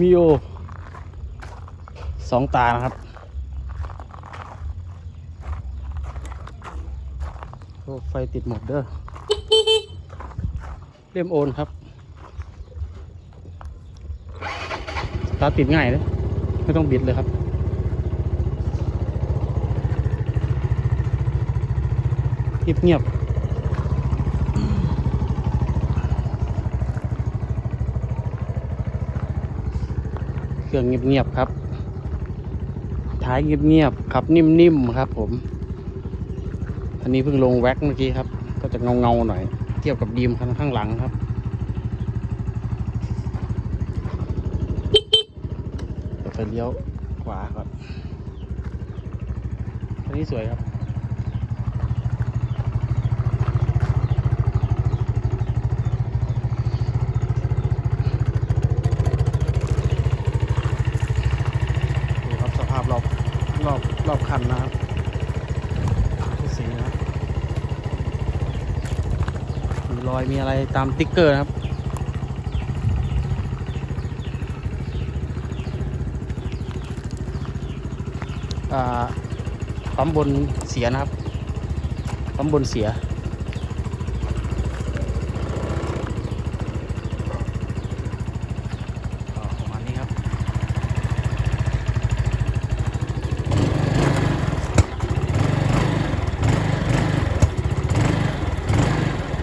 มิโอสองตานะครับ โอ้ไฟติดหมดเด้อเล่มโอนครับตาติดง่ายเลยไม่ต้องบิดเลยครับเงียบเงียบๆ เครื่องเงียบๆครับ ท้ายเงียบเงียบๆขับนิ่มๆครับ ผม อันนี้เพิ่งลงแว็กเมื่อกี้ครับ ก็จะเงาๆหน่อย เทียบกับดีมคันข้างหลังครับเดี๋ยวไปเลี้ยวขวาก่อนอันนี้สวยครับ ดูครับสภาพรอบ รอบรอบคันนะครับทุกสีนะครับมีรอยมีอะไรตามติ๊กเกอร์นะครับอ่าปั๊มบนเสียนะครับปั๊มบนเสีย ก็ประมาณนี้ครับ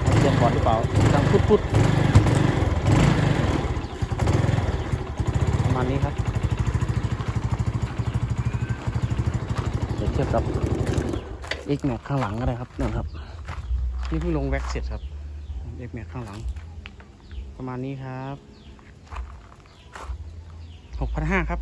เอาเสียง ก่อนหรือเปล่าดังพุดพุดประมาณนี้ครับเดี๋ยวเทียบกับ X Max ข้างหลังก็ได้ครับนั่นครับนี่เพิ่งลงแว็กเสร็จครับ X Max ข้างหลัง ประมาณนี้ครับ6,500ครับ